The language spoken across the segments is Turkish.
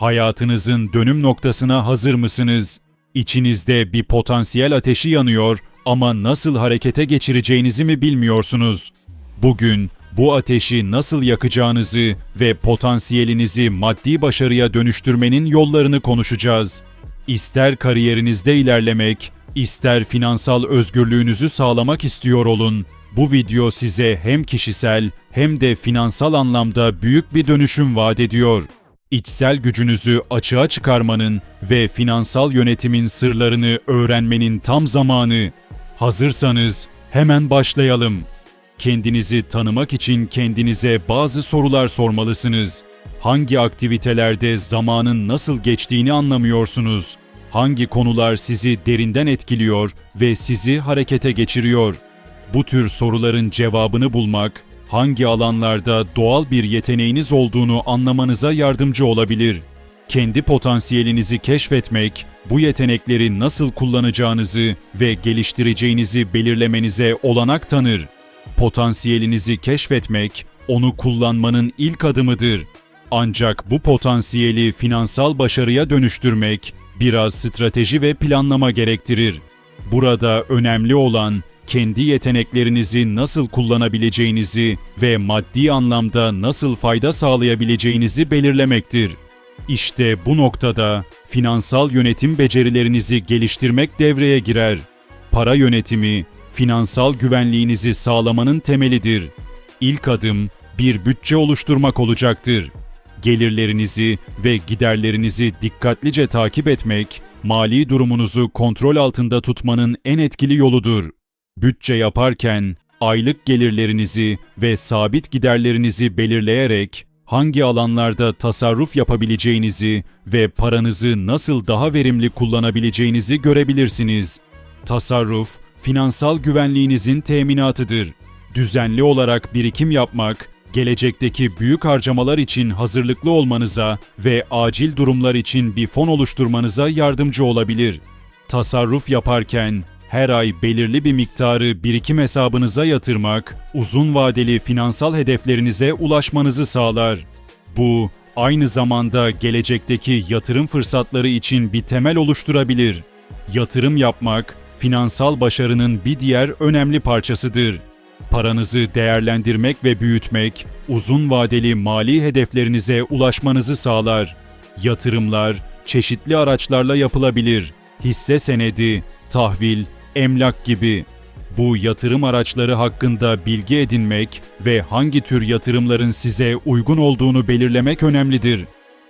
Hayatınızın dönüm noktasına hazır mısınız? İçinizde bir potansiyel ateşi yanıyor ama nasıl harekete geçireceğinizi mi bilmiyorsunuz? Bugün bu ateşi nasıl yakacağınızı ve potansiyelinizi maddi başarıya dönüştürmenin yollarını konuşacağız. İster kariyerinizde ilerlemek, ister finansal özgürlüğünüzü sağlamak istiyor olun. Bu video size hem kişisel hem de finansal anlamda büyük bir dönüşüm vaat ediyor. İçsel gücünüzü açığa çıkarmanın ve finansal yönetimin sırlarını öğrenmenin tam zamanı. Hazırsanız hemen başlayalım. Kendinizi tanımak için kendinize bazı sorular sormalısınız. Hangi aktivitelerde zamanın nasıl geçtiğini anlamıyorsunuz? Hangi konular sizi derinden etkiliyor ve sizi harekete geçiriyor? Bu tür soruların cevabını bulmak, hangi alanlarda doğal bir yeteneğiniz olduğunu anlamanıza yardımcı olabilir. Kendi potansiyelinizi keşfetmek, bu yetenekleri nasıl kullanacağınızı ve geliştireceğinizi belirlemenize olanak tanır. Potansiyelinizi keşfetmek, onu kullanmanın ilk adımıdır. Ancak bu potansiyeli finansal başarıya dönüştürmek biraz strateji ve planlama gerektirir. Burada önemli olan kendi yeteneklerinizi nasıl kullanabileceğinizi ve maddi anlamda nasıl fayda sağlayabileceğinizi belirlemektir. İşte bu noktada finansal yönetim becerilerinizi geliştirmek devreye girer. Para yönetimi, finansal güvenliğinizi sağlamanın temelidir. İlk adım bir bütçe oluşturmak olacaktır. Gelirlerinizi ve giderlerinizi dikkatlice takip etmek, mali durumunuzu kontrol altında tutmanın en etkili yoludur. Bütçe yaparken aylık gelirlerinizi ve sabit giderlerinizi belirleyerek hangi alanlarda tasarruf yapabileceğinizi ve paranızı nasıl daha verimli kullanabileceğinizi görebilirsiniz. Tasarruf, finansal güvenliğinizin teminatıdır. Düzenli olarak birikim yapmak, gelecekteki büyük harcamalar için hazırlıklı olmanıza ve acil durumlar için bir fon oluşturmanıza yardımcı olabilir. Tasarruf yaparken her ay belirli bir miktarı birikim hesabınıza yatırmak, uzun vadeli finansal hedeflerinize ulaşmanızı sağlar. Bu, aynı zamanda gelecekteki yatırım fırsatları için bir temel oluşturabilir. Yatırım yapmak, finansal başarının bir diğer önemli parçasıdır. Paranızı değerlendirmek ve büyütmek, uzun vadeli mali hedeflerinize ulaşmanızı sağlar. Yatırımlar çeşitli araçlarla yapılabilir. Hisse senedi, tahvil, emlak gibi. Bu yatırım araçları hakkında bilgi edinmek ve hangi tür yatırımların size uygun olduğunu belirlemek önemlidir.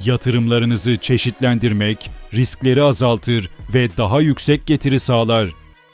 Yatırımlarınızı çeşitlendirmek riskleri azaltır ve daha yüksek getiri sağlar.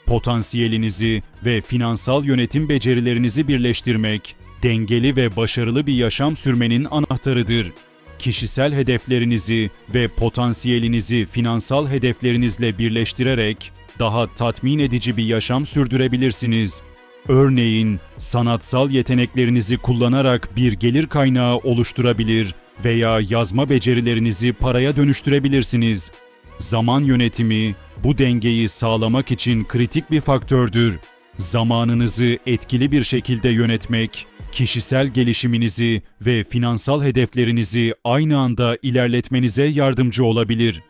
Potansiyelinizi ve finansal yönetim becerilerinizi birleştirmek, dengeli ve başarılı bir yaşam sürmenin anahtarıdır. Kişisel hedeflerinizi ve potansiyelinizi finansal hedeflerinizle birleştirerek daha tatmin edici bir yaşam sürdürebilirsiniz. Örneğin, sanatsal yeteneklerinizi kullanarak bir gelir kaynağı oluşturabilir veya yazma becerilerinizi paraya dönüştürebilirsiniz. Zaman yönetimi bu dengeyi sağlamak için kritik bir faktördür. Zamanınızı etkili bir şekilde yönetmek, kişisel gelişiminizi ve finansal hedeflerinizi aynı anda ilerletmenize yardımcı olabilir.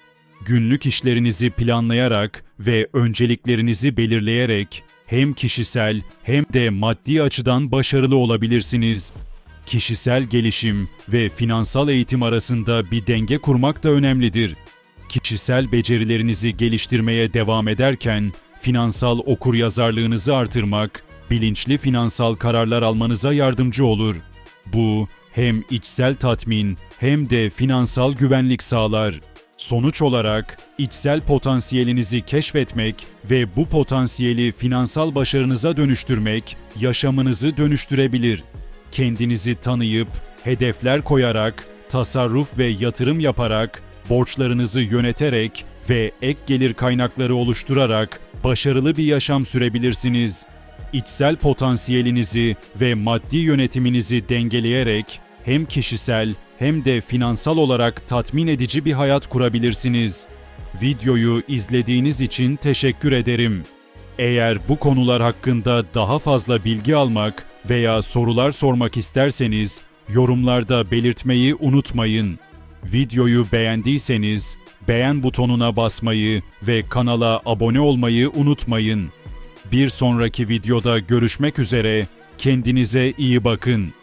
Günlük işlerinizi planlayarak ve önceliklerinizi belirleyerek hem kişisel hem de maddi açıdan başarılı olabilirsiniz. Kişisel gelişim ve finansal eğitim arasında bir denge kurmak da önemlidir. Kişisel becerilerinizi geliştirmeye devam ederken finansal okuryazarlığınızı artırmak, bilinçli finansal kararlar almanıza yardımcı olur. Bu hem içsel tatmin hem de finansal güvenlik sağlar. Sonuç olarak içsel potansiyelinizi keşfetmek ve bu potansiyeli finansal başarınıza dönüştürmek yaşamınızı dönüştürebilir. Kendinizi tanıyıp hedefler koyarak, tasarruf ve yatırım yaparak, borçlarınızı yöneterek ve ek gelir kaynakları oluşturarak başarılı bir yaşam sürebilirsiniz. İçsel potansiyelinizi ve maddi yönetiminizi dengeleyerek hem kişisel hem de finansal olarak tatmin edici bir hayat kurabilirsiniz. Videoyu izlediğiniz için teşekkür ederim. Eğer bu konular hakkında daha fazla bilgi almak veya sorular sormak isterseniz yorumlarda belirtmeyi unutmayın. Videoyu beğendiyseniz beğen butonuna basmayı ve kanala abone olmayı unutmayın. Bir sonraki videoda görüşmek üzere. Kendinize iyi bakın.